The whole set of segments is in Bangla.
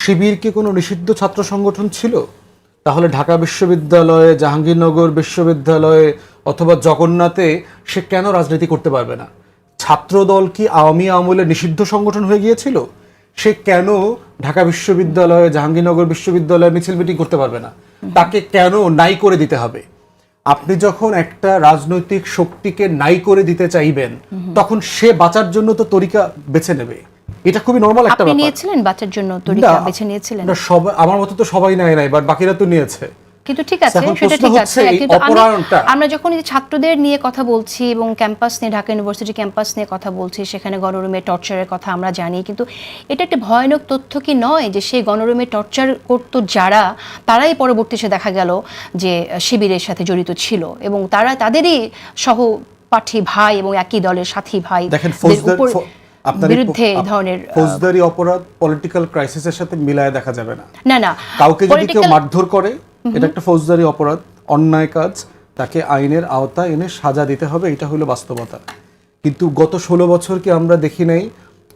শিবির কি কোনো নিষিদ্ধ ছাত্র সংগঠন ছিল? তাহলে ঢাকা বিশ্ববিদ্যালয়ে জাহাঙ্গীরনগর বিশ্ববিদ্যালয়ে অথবা জগন্নাথে সে কেন রাজনীতি করতে পারবে না? ছাত্রদল কি আওয়ামী আমলে নিষিদ্ধ সংগঠন হয়ে গিয়েছিল? সে কেন ঢাকা বিশ্ববিদ্যালয়ে জাহাঙ্গীরনগর বিশ্ববিদ্যালয়ে মিছিল মিটিং করতে পারবে না? তাকে কেন নাই করে দিতে হবে? আপনি যখন একটা রাজনৈতিক শক্তিকে নাই করে দিতে চাইবেন তখন সে বাঁচার জন্য তো তরিকা বেছে নেবে। এটা খুবই নর্মাল একটা আপনি নিয়েছিলেন বাচ্চার জন্য তরিকা বেছে নিয়েছিলেন? না, সবাই আমার মতো তো সবাই নেয় নাই বাট বাকিরা তো নিয়েছে। কিন্তু ঠিক আছে সেটা ঠিক আছে কিন্তু আমি- আমরা যখন এই ছাত্রদের নিয়ে কথা বলছি এবং ক্যাম্পাস নিয়ে ঢাকা ইউনিভার্সিটি ক্যাম্পাস নিয়ে কথা বলছি সেখানে গণরুমে টর্চারের কথা আমরা জানি কিন্তু এটা একটা ভয়ানক তথ্য কি নয় যে সেই গণরুমে টর্চার করতো যারা তারাই পরবর্তী এসে দেখা গেল যে শিবিরের সাথে জড়িত ছিল এবং তারা তাদেরই সহপাঠী ভাই এবং একই দলের সাথী ভাই দেখেন বিরুদ্ধে এই ধরনের ফৌজদারি অপরাধ পলিটিক্যাল ক্রাইসিসের সাথে মিলায় দেখা যাবে না। না না কাউকে যদি কেউ মারধর করে এটা একটা ফৌজদারি অপরাধ অন্যায় কাজ তাকে আইনের আওতায় এনে সাজা দিতে হবে এটা হলো বাস্তবতা। কিন্তু গত ষোলো বছর কি আমরা দেখি নাই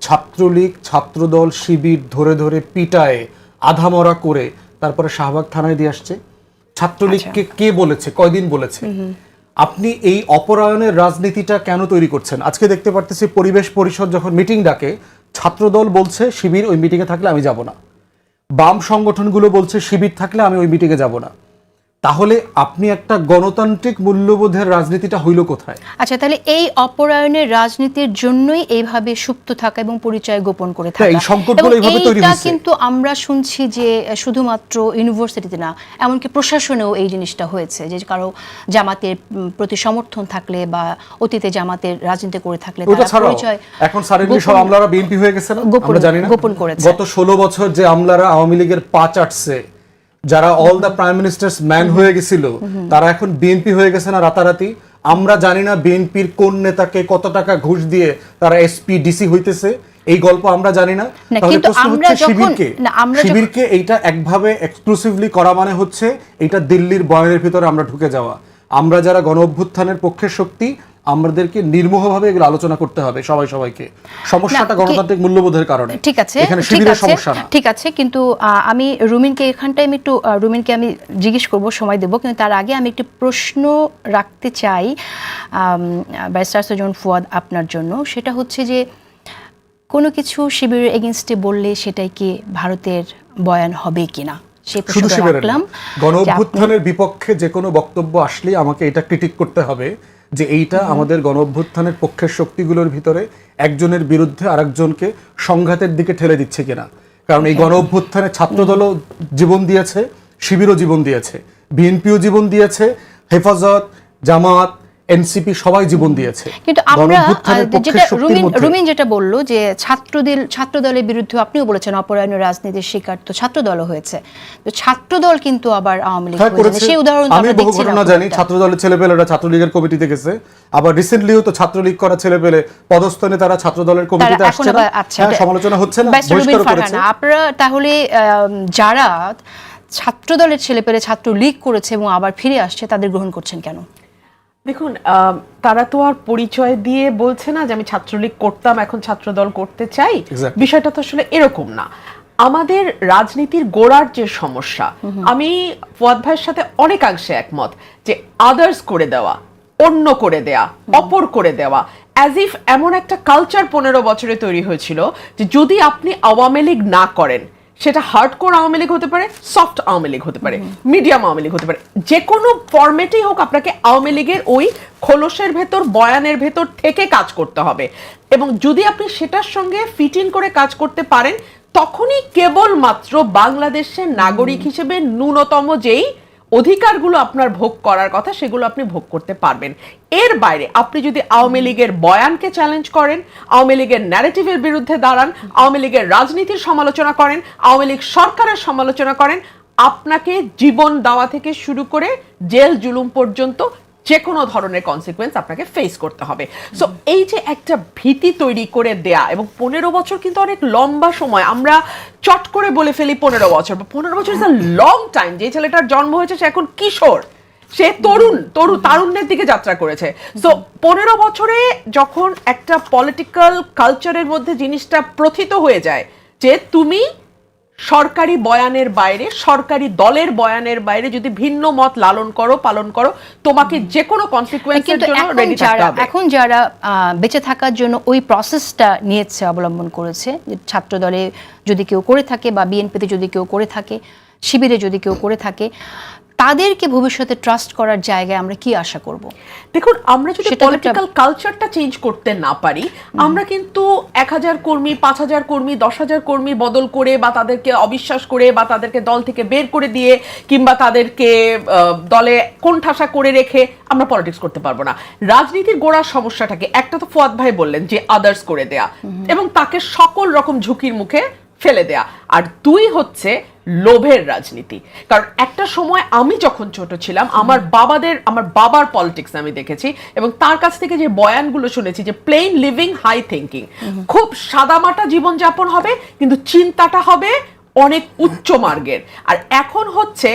ছাত্রলীগ ছাত্রদল শিবির ধরে ধরে পিটায়ে আধামরা করে তারপরে শাহবাগ থানায় দিয়ে আসছে। ছাত্রলীগকে কে বলেছে কয়দিন বলেছে? আপনি এই অপরায়ণের রাজনীতিটা কেন তৈরি করছেন? আজকে দেখতে পারতেছি পরিবেশ পরিষদ যখন মিটিং ডাকে, ছাত্রদল বলছে, শিবির ওই মিটিংয়ে থাকলে আমি যাব না। বাম সংগঠনগুলো বলছে, শিবির থাকলে আমি ওই মিটিংয়ে যাব না। তাহলে আপনি একটা গণতান্ত্রিক মূল্যবোধের রাজনীতিটা হইল কোথায় আচ্ছা তাহলে এই অপরায়ণের রাজনীতির জন্যই এইভাবে সুপ্ত থাকা এবং পরিচয় গোপন করে থাকা হ্যাঁ, এই সংকটগুলো এইভাবে তৈরি হয়েছে। কিন্তু আমরা শুনছি যে শুধুমাত্র ইউনিভার্সিটিতে না এমনকি প্রশাসনেও এই জিনিসটা হয়েছে যে কারও জামাতের প্রতি সমর্থন থাকলে বা অতীতে জামাতের রাজনীতি করে থাকলে পরিচয় এখন সাডেনলি সব আমলারা বিএনপি হয়ে গেছে না আমরা জানি না গোপন করেছে। গত ষোলো বছর যে আমলারা আওয়ামী লীগের পা চাটছে যারা all the prime ministers man হয়ে গেছিল তারা এখন বিএনপি হয়ে গেছে না রাতারাতি? আমরা জানি না বিএনপির কোন নেতাকে কত টাকা ঘুষ দিয়ে তারা এসপি ডিসি হইতেছে। এই গল্প আমরা জানি না। তাহলে প্রশ্ন হচ্ছে শিবিরকে। শিবিরকে এইটা একভাবে এক্সক্লুসিভলি করা মানে হচ্ছে এটা দিল্লির বয়নের ভিতরে আমরা ঢুকে যাওয়া। আমরা যারা গণ অভ্যুত্থানের পক্ষের শক্তি আমাদেরকে নির্মোহভাবে এগুলো আলোচনা করতে হবে সবাই সবাইকে। সমস্যাটা গণতান্ত্রিক মূল্যবোধের কারণে। ঠিক আছে এখানে শিবিরের সমস্যা না। ঠিক আছে কিন্তু আমি রুমিনকে এখানটায় আমি একটু রুমিনকে আমি জিজ্ঞেস করব সময় দেব কিন্তু তার আগে আমি একটি প্রশ্ন রাখতে চাই ব্যারিস্টার সজন ফুয়াদ আপনার জন্য। সেটা হচ্ছে যে কোনো কিছু শিবিরের এগেনস্টে বললে সেটাই কি ভারতের বয়ান হবে কিনা? শুধু শিবিরের গণ অভ্যুত্থানের বিপক্ষে যে কোনো বক্তব্য আসলে আমাকে এটা ক্রিটিক করতে হবে। যে এইটা আমাদের গণ অভ্যুত্থানের পক্ষের শক্তিগুলোর ভিতরে একজনের বিরুদ্ধে আরেকজনকে সংঘাতের দিকে ঠেলে দিচ্ছে কিনা। কারণ এই গণ অভ্যুত্থানে ছাত্রদলও জীবন দিয়েছে শিবিরও জীবন দিয়েছে বিএনপিও জীবন দিয়েছে হেফাজত জামাত এনসিপি সবাই জীবন দিয়েছে। কিন্তু আমরা যেটা রুমিন রুমিন যেটা বলল যে ছাত্রদল ছাত্রদলের বিরুদ্ধে আপনিও বলেছেন অপরায়ণ রাজনীতির শিকার তো ছাত্রদলও হয়েছে। তো ছাত্রদল কিন্তু আবার আওয়ামী লীগ হ্যাঁ। করেছে। সেই উদাহরণ আমি বহু ঘটনা জানি একটা। ছাত্র দলের ছেলেপেলেরা ছাত্রলীগের কমিটিতে গেছে। আবার রিসেন্টলিও তো ছাত্রলীগ করা ছেলেপেলে পদস্থনে তারা ছাত্র দলের কমিটিতে আসছে না। আচ্ছা, হ্যাঁ, সমালোচনা হচ্ছে না আপনারা তাহলে যারা ছাত্রদলের ছেলেপেলে ছাত্র লীগ করেছে এবং আবার ফিরে আসছে তাদের গ্রহণ করছেন কেন? দেখুন তারা তো আর পরিচয় দিয়ে বলছে না যে আমি ছাত্রলীগ করতাম এখন ছাত্রদল করতে চাই। বিষয়টা তো আসলে এরকম না। আমাদের রাজনীতির গোড়ার যে সমস্যা আমি ফুয়াদ ভাইয়ের সাথে অনেকাংশে একমত যে আদার্স করে দেওয়া অন্য করে দেয়া অপর করে দেওয়া অ্যাজ ইফ এমন একটা কালচার পনেরো বছরে তৈরি হয়েছিল যে যদি আপনি আওয়ামী লীগ না করেন সেটা হার্ডকোর আওয়ামী লীগ হতে পারে সফট আওয়ামী লীগ হতে পারে মিডিয়াম আওয়ামী লীগ হতে পারে। যে কোনো ফর্মেটেই হোক আপনাকে আওয়ামী লীগের ওই খোলসের ভেতর বয়ানের ভেতর থেকে কাজ করতে হবে। এবং যদি আপনি সেটার সঙ্গে ফিট ইন করে কাজ করতে পারেন তখনই কেবলমাত্র বাংলাদেশের নাগরিক হিসেবে ন্যূনতম যেই অধিকারগুলো আপনার ভোগ করার কথা সেগুলো আপনি ভোগ করতে পারবেন। এর বাইরে আপনি যদি আওয়ামী লীগের বয়ানকে চ্যালেঞ্জ করেন, আওয়ামী লীগের ন্যারেটিভের বিরুদ্ধে দাঁড়ান, আওয়ামী লীগের রাজনীতির সমালোচনা করেন, আওয়ামী লীগ সরকারের সমালোচনা করেন, আপনাকে জীবন দেওয়া থেকে শুরু করে জেল জুলুম পর্যন্ত যে কোনো ধরনের কনসিকুয়েন্স আপনাকে ফেস করতে হবে। সো এই যে একটা ভীতি তৈরি করে দেয়া এবং পনেরো বছর কিন্তু অনেক লম্বা সময়, আমরা চট করে বলে ফেলি পনেরো বছর বা পনেরো বছর ইজ আ লং টাইম যে ছেলেটার জন্ম হয়েছে, সে এখন কিশোর। সে তরুণ তরুণ তারুণ্যের দিকে যাত্রা করেছে। সো পনেরো বছরে যখন একটা পলিটিক্যাল কালচারের মধ্যে জিনিসটা প্রথিত হয়ে যায় যে তুমি সরকারি বয়ানের বাইরে সরকারি দলের বয়ানের বাইরে যদি ভিন্ন মত লালন করো পালন করো তোমাকে যে কোনো কনসিকুয়েন্সের জন্য এখন রেডি থাকতে হবে। এখন যারা বেঁচে থাকার জন্য ওই প্রসেসটা নিয়েছে অবলম্বন করেছে ছাত্র দলে যদি কেউ করে থাকে বা বিএনপিতে যদি কেউ করে থাকে শিবিরে যদি কেউ করে থাকে তাদেরকে ভবিষ্যতে ট্রাস্ট করার জায়গায় আমরা কি আশা করব? দেখুন আমরা যদি পলিটিক্যাল কালচারটা চেঞ্জ করতে না পারি আমরা কিন্তু এক হাজার কর্মী পাঁচ হাজার কর্মী দশ হাজার কর্মী বদল করে বা তাদেরকে অবিশ্বাস করে বা তাদেরকে দল থেকে বের করে দিয়ে কিংবা তাদেরকে দলে কোণঠাসা করে রেখে আমরা পলিটিক্স করতে পারব না। রাজনীতির গোড়ার সমস্যাটাকে একটা তো ফুয়াদ ভাই বললেন যে আদার্স করে দেয়া এবং তাকে সকল রকম ঝুঁকির মুখে ফেলে দেয়া। আর দুই হচ্ছে লোভের রাজনীতি। কারণ একটা সময় আমি যখন ছোট ছিলাম, আমার বাবাদের, আমার বাবার পলিটিক্স আমি দেখেছি এবং তার কাছ থেকে যে বয়ানগুলো শুনেছি যে প্লেন লিভিং হাই থিঙ্কিং খুব সাদামাটা জীবনযাপন হবে, কিন্তু চিন্তাটা হবে অনেক উচ্চ মার্গের। আর এখন হচ্ছে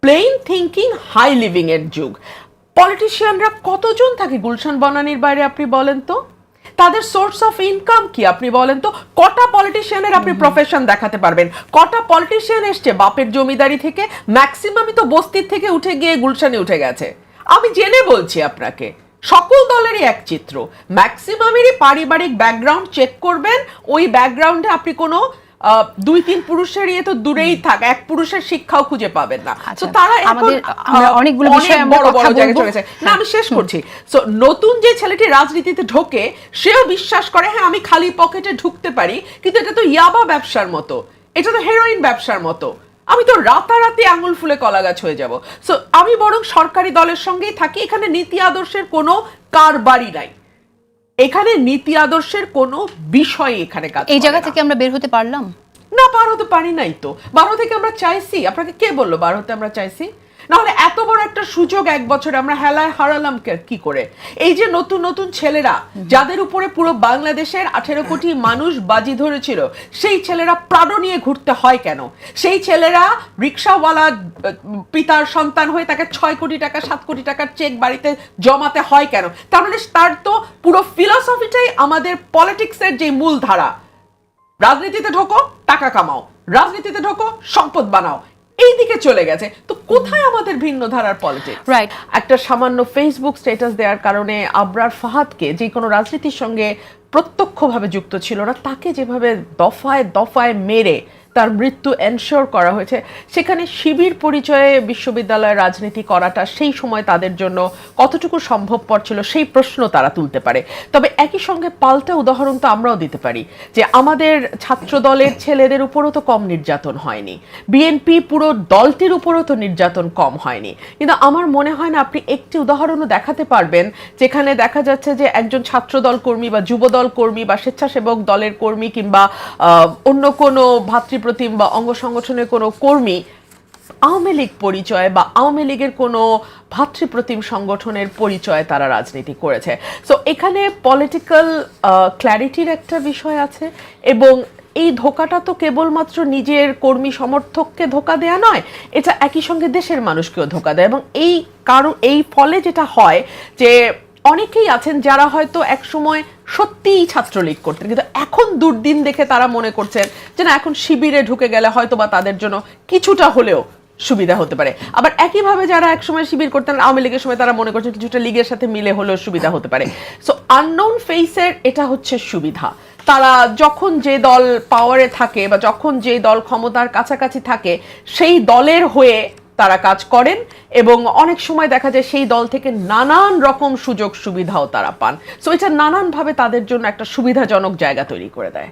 প্লেন থিঙ্কিং হাই লিভিং এর যুগ। পলিটিশিয়ানরা কতজন থাকে? গুলশান বনানির বাইরে আপনি বলেন তো? তাদের সোর্স অফ ইনকাম কি আপনি বলেন তো? কটা পলিটিশিয়ানের আপনি প্রফেশন দেখাতে পারবেন? কটা পলিটিশিয়ান এসছে বাপের জমিদারি থেকে ম্যাক্সিমামই তো বস্তির থেকে উঠে গিয়ে গুলশানে উঠে গেছে। আমি জেনে বলছি আপনাকে সকল দলেরই এক চিত্র। ম্যাক্সিমামেরই পারিবারিক ব্যাকগ্রাউন্ড চেক করবেন ওই ব্যাকগ্রাউন্ডে আপনি কোনো দুই তিন পুরুষের ইয়ে তো দূরেই থাক এক পুরুষের শিক্ষাও খুঁজে পাবেন না। তো আচ্ছা, তারা আমাদের- অনেকগুলো অনেক বিষয়ে বড় বড় জায়গায়। চলে গেছে না আমি শেষ করছি। সো নতুন যে ছেলেটি রাজনীতিতে ঢোকে সেও বিশ্বাস করে হ্যাঁ আমি খালি পকেটে ঢুকতে পারি কিন্তু এটা তো ইয়াবা ব্যবসার মতো। এটা তো হেরোইন ব্যবসার মতো। আমি তো রাতারাতি আঙুল ফুলে কলা গাছ হয়ে যাব। সো আমি বরং সরকারি দলের সঙ্গেই থাকি এখানে নীতি আদর্শের কোনো কারবারই নাই। এখানে নীতি আদর্শের কোনো বিষয় এখানে কাজ এই জায়গা থেকে আমরা বের হতে পারলাম? না পার হতে পারি নাই তো। বারো থেকে আমরা চাইছি আপনাকে কে বলল বার হতে আমরা চাইছি? নাহলে এত বড় একটা সুযোগ এক বছরে আমরা হেলায় হারালাম কি করে? এই যে নতুন নতুন ছেলেরা, যাদের উপরে পুরো বাংলাদেশের আঠেরো কোটি মানুষ বাজি ধরেছিল, সেই ছেলেরা প্রাণ নিয়ে ঘুরতে হয় কেন? সেই ছেলেরা রিক্সাওয়ালা পিতার সন্তান হয়ে তাকে ছয় কোটি টাকা, সাত কোটি টাকার চেক বাড়িতে জমাতে হয় কেন? তার মানে তার তো পুরো ফিলসফিটাই আমাদের পলিটিক্সের যে মূল ধারা রাজনীতিতে ঢোকো, টাকা কামাও। রাজনীতিতে ঢোকো, সম্পদ বানাও। এই দিকে চলে গেছে। তো কোথায় আমাদের ভিন্ন ধারার পলিটিক্স রাইট একটা সামান্য ফেসবুক স্ট্যাটাস দেওয়ার কারণে আবরার ফাহাদকে যে কোনো রাজনীতির সঙ্গে প্রত্যক্ষভাবে যুক্ত ছিল না তাকে যেভাবে দফায় দফায় মেরে তার মৃত্যু এনশোর করা হয়েছে। সেখানে শিবির পরিচয়ে বিশ্ববিদ্যালয়ের রাজনীতি করাটা সেই সময় তাদের জন্য কতটুকু সম্ভবপর ছিল সেই প্রশ্ন তারা তুলতে পারে। তবে একই সঙ্গে পাল্টা উদাহরণ তো আমরাও দিতে পারি, যে আমাদের ছাত্র দলের ছেলেদের উপরও তো কম নির্যাতন হয়নি। বিএনপি পুরো দলটির উপরও তো নির্যাতন কম হয়নি। কিন্তু আমার মনে হয় না আপনি একটি উদাহরণও দেখাতে পারবেন, যেখানে দেখা যাচ্ছে যে একজন ছাত্র দল কর্মী বা যুবদল কর্মী বা স্বেচ্ছাসেবক দলের কর্মী কিংবা অন্য কোনো ভাতৃপ্রতিম বা অঙ্গ সংগঠনের কোনো কর্মী আওয়ামী লীগ পরিচয় বা আওয়ামী লীগের কোনো ভাতৃপ্রতিম সংগঠনের পরিচয় তারা রাজনীতি করেছে। সো এখানে পলিটিক্যাল ক্ল্যারিটির একটা বিষয় আছে এবং এই ধোকাটা তো কেবলমাত্র নিজের কর্মী সমর্থককে ধোকা দেয়া নয়, এটা একই সঙ্গে দেশের মানুষকেও ধোকা দেয় এবং এই কারণ, এই ফলে যেটা হয় যে অনেকেই আছেন যারা হয়তো একসময় সত্যিই ছাত্রলীগ করতেন, কিন্তু এখন দুর্দিন দেখে তারা মনে করছেন যে না, এখন শিবিরে ঢুকে গেলে হয়তো বা তাদের জন্য কিছুটা হলেও সুবিধা হতে পারে। আবার একইভাবে যারা একসময় শিবির করতেন, আওয়ামী লীগের সময় তারা মনে করছেন কিছুটা লীগের সাথে মিলে হলেও সুবিধা হতে পারে। সো আননোন ফেসের এটা হচ্ছে সুবিধা। তারা যখন যে দল পাওয়ারে থাকে বা যখন যে দল ক্ষমতার কাছাকাছি থাকে, সেই দলের হয়ে তারা কাজ করেন এবং অনেক সময় দেখা যায় সেই দল থেকে নানান রকম সুযোগ সুবিধাও তারা পান। সো এটা নানানভাবে তাদের জন্য একটা সুবিধাজনক জায়গা তৈরি করে দেয়।